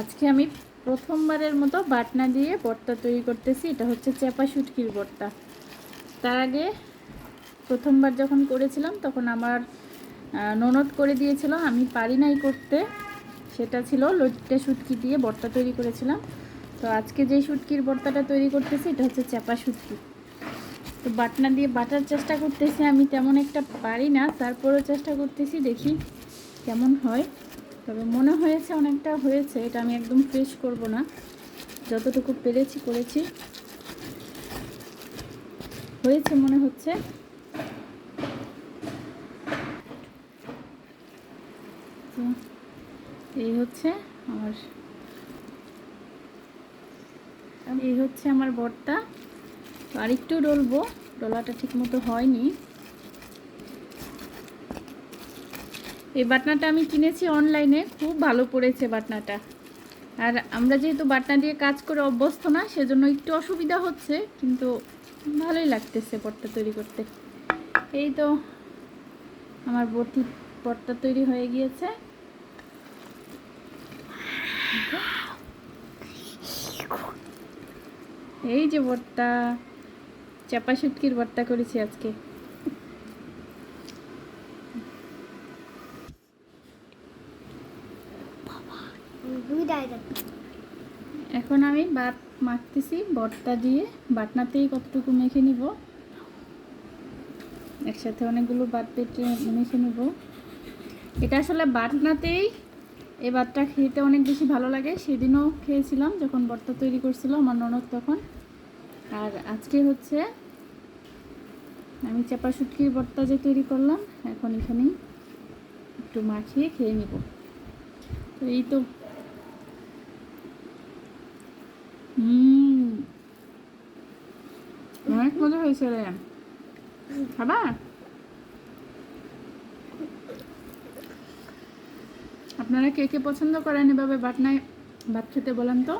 আজকে আমি প্রথমবারের মতো বাটনা দিয়ে বর্তা তৈরি করতেছি। এটা হচ্ছে চেপা শুটকির বর্তা। তার আগে প্রথমবার যখন করেছিলাম, তখন আমার ননদ করে দিয়েছিল। আমি পারি নাই করতে। সেটা ছিল লইট্টে শুটকি দিয়ে বর্তা তৈরি করেছিলাম। তো আজকে যে শুটকির বর্তাটা তৈরি করতেছি, এটা হচ্ছে চেপা শুটকি। তো বাটনা দিয়ে বাটার চেষ্টা করতেছি। আমি তেমন একটা পারি না। তারপরেও চেষ্টা করতেছি, দেখি কেমন হয়। তবে মনে হয়েছে অনেকটা হয়েছে, এটা আমি একদম ফ্রেশ করব না। যতটুকু পেরেছি, করেছি। হয়েছে মনে হচ্ছে। তো এই হচ্ছে আমার, এই হচ্ছে আমার বর্তা তো আরেকটু ডলবো, ডলাটা ঠিক মতো হয়নি। এই বাটনাটা আমি কিনেছি অনলাইনে, খুব ভালো পড়েছে বাটনাটা। আর আমরা যেহেতু বাটনা দিয়ে কাজ করে অভ্যস্ত না, সেজন্য একটু অসুবিধা হচ্ছে, কিন্তু ভালোই লাগতেছে পটটা তৈরি করতে। এই তো আমার বটি, পটটা তৈরি হয়ে গিয়েছে। এই যে ভর্তা চাপা শুটকির ভর্তা করেছি আজকে। এখন আমি ভাত মাখতেছি, ভর্তা দিয়ে। বাটনাতেই কতটুকু মেখে নিব? একসাথে অনেকগুলো ভাত পেটে মেখে নিব। এটা আসলে বাটনাতেই এই ভাতটা খেতে অনেক বেশি ভালো লাগে। সেদিনও খেয়েছিলাম যখন ভর্তা তৈরি করছিল আমার ননদ তখন। আর আজকে হচ্ছে আমি চাপা শুটকির ভর্তা যে তৈরি করলাম, এখন এখানেই একটু মাখিয়ে খেয়ে নিব। এই তো হুম অনেক মজা হয়েছে রে। খাবা? আপনারা কে কে পছন্দ করেন এভাবে বাটনায় ভাত খেতে বলেন তো?